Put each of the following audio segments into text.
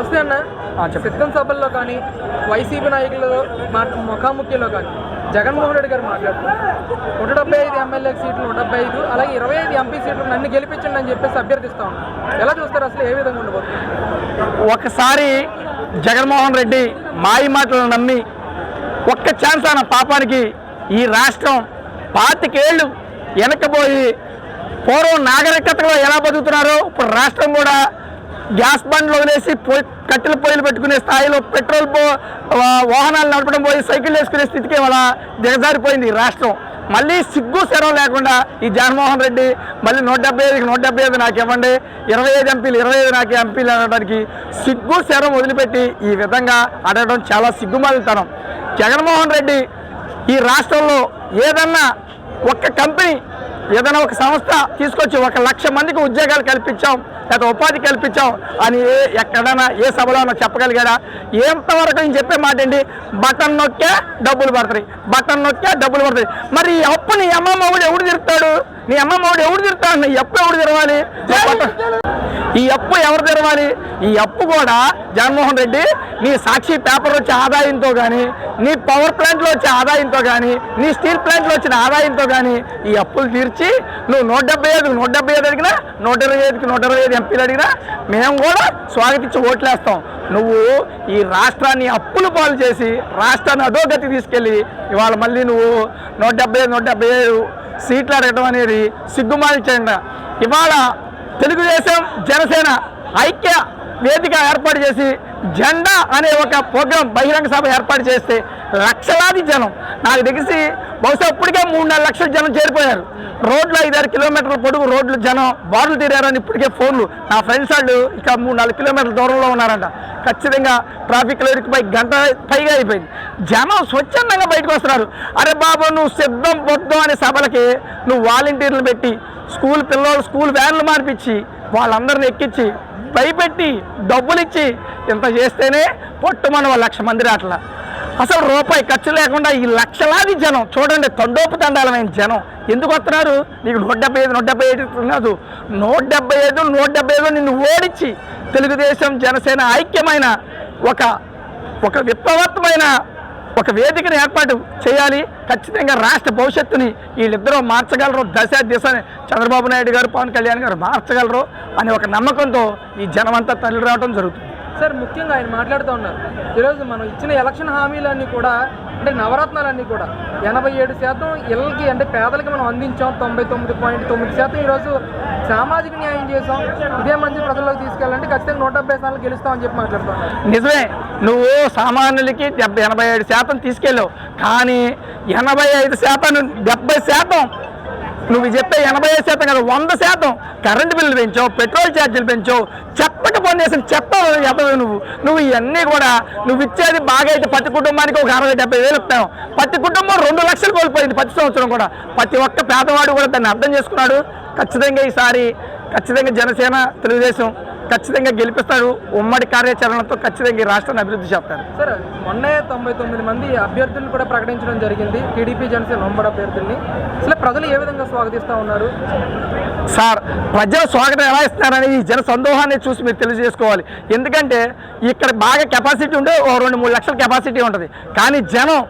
నమస్తే అన్న. సిద్ధం సభల్లో కానీ వైసీపీ నాయకుల మాట ముఖాముఖిలో కానీ జగన్మోహన్ రెడ్డి గారు మాట్లాడుతున్నారు. నూట డెబ్బై ఐదు ఎమ్మెల్యే సీట్లు నూట డెబ్బై ఐదు అలాగే ఇరవై ఐదు ఎంపీ సీట్లు నన్ను గెలిపించండి అని చెప్పేసి అభ్యర్థిస్తా ఉన్నారు ఎలా చూస్తారు అసలు ఏ విధంగా ఉండబోతుంది? ఒకసారి జగన్మోహన్ రెడ్డి మాయి మాటలు నమ్మి ఒక్క ఛాన్స్ అన్న పాపానికి ఈ రాష్ట్రం పాతికేళ్ళు వెనకపోయి పూర్వం నాగరికతలో ఎలా బతుకుతున్నారో ఇప్పుడు రాష్ట్రం కూడా గ్యాస్ బండ్లు వదిలేసి పొయ్యి కట్టెల పొయ్యిలు పెట్టుకునే స్థాయిలో పెట్రోల్ పో వాహనాలు నడపడం పోయి సైకిల్ వేసుకునే స్థితికి ఇవాళ దిగజారిపోయింది ఈ రాష్ట్రం. మళ్ళీ సిగ్గు శరం లేకుండా ఈ జగన్మోహన్ రెడ్డి మళ్ళీ నూట డెబ్బై ఐదుకి నూట డెబ్బై ఐదు నాకు ఇవ్వండి ఇరవై ఐదు ఎంపీలు ఇరవై ఐదు నాకు ఎంపీలు అనడానికి సిగ్గు శరం వదిలిపెట్టి ఈ విధంగా అడగడం చాలా సిగ్గుమాలితనం. జగన్మోహన్ రెడ్డి ఈ రాష్ట్రంలో ఏదన్నా ఒక్క కంపెనీ ఏదైనా ఒక సంస్థ తీసుకొచ్చి ఒక లక్ష మందికి ఉద్యోగాలు కల్పించాం లేదా ఉపాధి కల్పించాం అని ఏ ఎక్కడైనా ఏ సభలోనో చెప్పగలిగాడా? ఎంతవరకు నేను చెప్పే మాట ఏంటి బటన్ నొక్కే డబ్బులు పడతాయి. బటన్ నొక్కే డబ్బులు పడతాయి. మరి అప్పుని అమ్మమ్మ కూడా ఎవడు తిరుగుతాడు నీ అమ్మమ్మ వాడు ఎవడు తిరుతాడు నీ అప్పు ఎవడు తెరవాలి? ఈ అప్పు ఎవరు తెరవాలి? ఈ అప్పు కూడా జగన్మోహన్ రెడ్డి నీ సాక్షి పేపర్ వచ్చే ఆదాయంతో కానీ నీ పవర్ ప్లాంట్లో వచ్చే ఆదాయంతో కానీ నీ స్టీల్ ప్లాంట్లో వచ్చిన ఆదాయంతో కానీ ఈ అప్పులు తీర్చి నువ్వు నూట డెబ్బై ఐదుకు నూట డెబ్బై ఐదు అడిగినా నూట ఇరవై ఐదుకి నూట ఇరవై ఐదు ఎంపీలు అడిగినా మేము కూడా స్వాగతించి ఓట్లేస్తాం. నువ్వు ఈ రాష్ట్రాన్ని అప్పులు పాలు చేసి రాష్ట్రాన్ని అధోగతి తీసుకెళ్ళి ఇవాళ మళ్ళీ నువ్వు నూట డెబ్బై ఐదు నూట డెబ్బై ఐదు సీట్లు అడగడం అనేది సిగ్గుమాలించండి ఇవాళ తెలుగుదేశం జనసేన ఐక్య వేదిక ఏర్పాటు చేసి జెండా అనే ఒక ప్రోగ్రాం బహిరంగ సభ ఏర్పాటు చేస్తే లక్షలాది జనం. నాకు తెలిసి బహుశా ఇప్పటికే మూడు నాలుగు లక్షల జనం చేరిపోయారు. రోడ్లు ఐదారు కిలోమీటర్ల పొడుగు రోడ్లు జనం బారులు తీరారని ఇప్పటికే ఫోన్లు. నా ఫ్రెండ్స్ వాళ్ళు ఇక మూడు నాలుగు కిలోమీటర్ల దూరంలో ఉన్నారంట. ఖచ్చితంగా ట్రాఫిక్లో ఇరికిపోయి గంట పైగా అయిపోయింది. జనం స్వచ్ఛందంగా బయటకు వస్తున్నారు. అరే బాబు నువ్వు సిద్ధం పొద్దు అనే సభలకి నువ్వు వాలంటీర్లు పెట్టి స్కూల్ పిల్లలు స్కూల్ వ్యాన్లు మార్పించి వాళ్ళందరిని ఎక్కించి భయపెట్టి డబ్బులు ఇచ్చి ఇంత చేస్తేనే పొట్టుమని లక్ష మంది రాట్లా. అసలు రూపాయి ఖర్చు లేకుండా ఈ లక్షలాది జనం చూడండి తండోపు తండాలమైన జనం ఎందుకు వస్తున్నారు? నీకు నూట డెబ్బై ఐదు నూట డెబ్బై ఐదు కాదు నూట డెబ్బై ఐదు నూట డెబ్బై ఐదు నిన్ను ఓడించి తెలుగుదేశం జనసేన ఐక్యమైన ఒక ఒక విప్లవత్వమైన ఒక వేదికను ఏర్పాటు చేయాలి. ఖచ్చితంగా రాష్ట్ర భవిష్యత్తుని వీళ్ళిద్దరూ మార్చగలరు. దశ దిశని చంద్రబాబు నాయుడు గారు పవన్ కళ్యాణ్ గారు మార్చగలరు అనే ఒక నమ్మకంతో ఈ జనమంతా తల్లి రావడం జరుగుతుంది. సార్ ముఖ్యంగా ఆయన మాట్లాడుతూ ఉన్నారు. ఈరోజు మనం ఇచ్చిన ఎలక్షన్ హామీలన్నీ కూడా అంటే నవరత్నాలన్నీ కూడా ఎనభై ఏడు శాతం ఇళ్ళకి అంటే పేదలకి మనం అందించాం తొంభై తొమ్మిది పాయింట్ తొమ్మిది శాతం ఈరోజు సామాజిక న్యాయం చేసాం ఇదే మంచి ప్రజల్లోకి తీసుకెళ్ళాలంటే ఖచ్చితంగా నూట డెబ్బై సార్లు గెలుస్తామని చెప్పి మాట్లాడుతున్నారు. నిజమే నువ్వు సామాన్యులకి డెబ్బై ఎనభై ఏడు శాతం తీసుకెళ్ళావు. కానీ ఎనభై ఐదు శాతం డెబ్బై శాతం నువ్వు చెప్పే ఎనభై ఐదు శాతం కదా వంద శాతం కరెంటు బిల్లు పెంచావు పెట్రోల్ ఛార్జీలు పెంచావు కొన్ని అసలు చెత్త చెప్పవు నువ్వు. నువ్వు ఇవన్నీ కూడా నువ్వు ఇచ్చేది బాగా అయితే ప్రతి కుటుంబానికి ఒక అరవై డెబ్బై వేలు ఇస్తావు ప్రతి కుటుంబం రెండు లక్షలు కోల్పోయింది ప్రతి సంవత్సరం కూడా. ప్రతి ఒక్క పేదవాడు కూడా దాన్ని అర్థం చేసుకున్నాడు. ఖచ్చితంగా ఈసారి ఖచ్చితంగా జనసేన తెలుగుదేశం ఖచ్చితంగా గెలిపిస్తారు ఉమ్మడి కార్యాచరణతో ఖచ్చితంగా ఈ రాష్ట్రాన్ని అభివృద్ధి చేస్తారు. సార్ మొన్నే తొంభై తొమ్మిది మంది అభ్యర్థులను కూడా ప్రకటించడం జరిగింది. టీడీపీ జనసేన ఉమ్మడి అభ్యర్థుల్ని. అసలు ప్రజలు ఏ విధంగా స్వాగతిస్తూ ఉన్నారు? సార్ ప్రజల స్వాగతం ఎలా ఇస్తున్నారని ఈ జన సందోహాన్ని చూసి మీరు తెలియజేసుకోవాలి. ఎందుకంటే ఇక్కడ బాగా కెపాసిటీ ఉంటే ఓ రెండు మూడు లక్షల కెపాసిటీ ఉంటుంది. కానీ జనం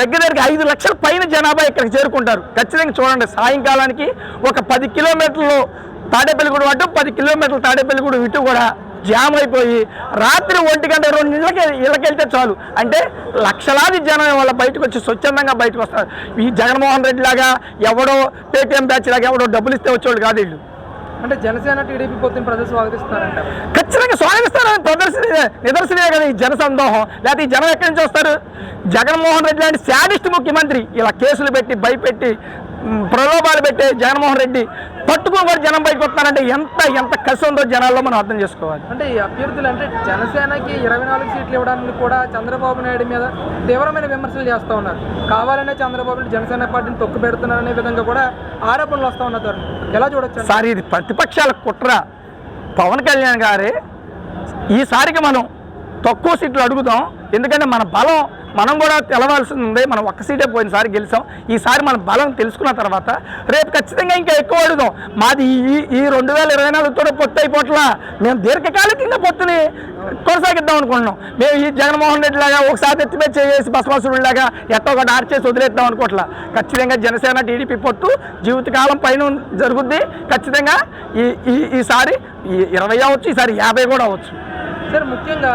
దగ్గర దగ్గర ఐదు లక్షల పైన జనాభా ఇక్కడికి చేరుకుంటారు. ఖచ్చితంగా చూడండి సాయంకాలానికి ఒక పది కిలోమీటర్లు తాడేపల్లిగూడ అటు పది కిలోమీటర్లు తాడేపల్లిగూడ ఇటు కూడా జామ్ అయిపోయి రాత్రి ఒంటి గంట రెండు ఇళ్ళకి ఇళ్ళకెళ్తే చాలు. అంటే లక్షలాది జనం వాళ్ళ బయటకు వచ్చి స్వచ్ఛందంగా బయటకు వస్తారు. ఈ జగన్మోహన్ రెడ్డి లాగా ఎవడో పేటీఎం బ్యాచ్ లాగా ఎవడో డబ్బులు ఇస్తే వచ్చేవాళ్ళు కాదు వీళ్ళు. అంటే జనసేన టీడీపీ పొత్తుని ప్రజలు స్వాగతిస్తున్నారంట ఖచ్చితంగా స్వాగతిస్తారని ప్రదర్శన నిదర్శనే కదా ఈ జన సందోహం లేకపోతే ఈ జనం ఎక్కడి నుంచి వస్తారు? జగన్మోహన్ రెడ్డి లాంటి శాడిస్ట్ ముఖ్యమంత్రి ఇలా కేసులు పెట్టి భయపెట్టి ప్రలోభాలు పెట్టే జగన్మోహన్ రెడ్డి పట్టుకుని కూడా జనం బయటకు వస్తున్నారంటే ఎంత ఎంత కసి ఉందో జనాల్లో మనం అర్థం చేసుకోవాలి. అంటే ఈ అభ్యర్థులు అంటే జనసేనకి ఇరవై నాలుగు సీట్లు ఇవ్వడానికి కూడా చంద్రబాబు నాయుడు మీద తీవ్రమైన విమర్శలు చేస్తూ ఉన్నారు. కావాలనే చంద్రబాబు నాయుడు జనసేన పార్టీని తొక్కు పెడుతున్నారనే విధంగా కూడా ఆరోపణలు వస్తూ ఉన్నారు. ఎలా చూడొచ్చు సార్ ఇది ప్రతిపక్షాల కుట్ర. పవన్ కళ్యాణ్ గారే ఈసారికి మనం తక్కువ సీట్లు అడుగుదాం. ఎందుకంటే మన బలం మనం కూడా తెలవాల్సింది ఉంది మనం ఒక్క సీటే పోయినసారి గెలిచాం. ఈసారి మన బలం తెలుసుకున్న తర్వాత రేపు ఖచ్చితంగా ఇంకా ఎక్కువ అడుగుదాం. మాది ఈ ఈ రెండు వేల ఇరవై నాలుగుతో పొత్తు అయిపోట్లా. మేము దీర్ఘకాలికంగా పొత్తుని కొనసాగిద్దాం అనుకుంటున్నాం. మేము ఈ జగన్మోహన్ రెడ్డి లాగా ఒకసారి ఎత్తిమే చేసి బసవాసుడు లాగా ఎట్టో ఒకటి ఆర్ చేసి వదిలేద్దాం అనుకోవట్లా ఖచ్చితంగా జనసేన టీడీపీ పొత్తు జీవితకాలం పైన జరుగుద్ది. ఖచ్చితంగా ఈ ఈ ఈసారి ఇరవై అవ్వచ్చు ఈసారి యాభై కూడా అవ్వచ్చు. సార్ ముఖ్యంగా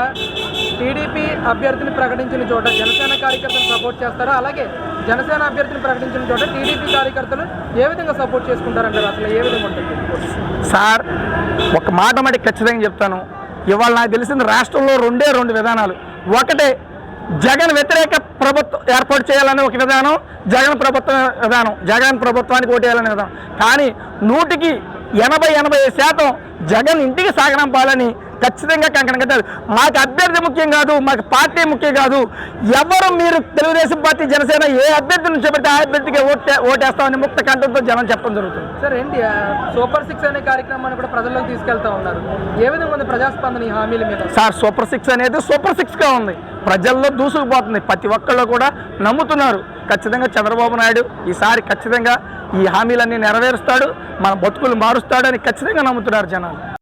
టీడీపీ అభ్యర్థిని ప్రకటించిన చోట జనసేన కార్యకర్తలు సపోర్ట్ చేస్తారా? అలాగే జనసేన అభ్యర్థిని ప్రకటించిన చోట టీడీపీ కార్యకర్తలు ఏ విధంగా సపోర్ట్ చేసుకుంటారంటారు? అసలు ఏ విధంగా ఉంటుంది? సార్ ఒక మాట మటుకు ఖచ్చితంగా చెప్తాను. ఇవాళ నాకు తెలిసింది రాష్ట్రంలో రెండే రెండు విధానాలు. ఒకటే జగన్ వ్యతిరేక ప్రభుత్వం ఏర్పాటు చేయాలనే ఒక విధానం జగన్ ప్రభుత్వం విధానం జగన్ ప్రభుత్వానికి ఓటేయాలనే విధానం. కానీ నూటికి ఎనభై ఎనభై శాతం జగన్ ఇంటికి సాగనంపాలని ఖచ్చితంగా కంకణం కట్టారు. మాకు అభ్యర్థి ముఖ్యం కాదు మాకు పార్టీ ముఖ్యం కాదు. ఎవరు మీరు తెలుగుదేశం పార్టీ జనసేన ఏ అభ్యర్థి నుంచి పెడితే ఆ అభ్యర్థికి ఓటే ఓటేస్తామని ముక్త కంఠంతో జనం చెప్పడం జరుగుతుంది. సార్ ఏంటి సూపర్ సిక్స్ అనే కార్యక్రమాన్ని కూడా ప్రజల్లోకి తీసుకెళ్తా ఉన్నారు. ఏ విధంగా ఉంది ప్రజాస్పందన ఈ హామీల మీద? సార్ సూపర్ సిక్స్ అనేది సూపర్ సిక్స్గా ఉంది. ప్రజల్లో దూసుకుపోతుంది. ప్రతి ఒక్కళ్ళు కూడా నమ్ముతున్నారు. ఖచ్చితంగా చంద్రబాబు నాయుడు ఈసారి ఖచ్చితంగా ఈ హామీలన్నీ నెరవేరుస్తాడు మన బతుకులు మారుస్తాడు అని ఖచ్చితంగా నమ్ముతున్నారు జనాలు.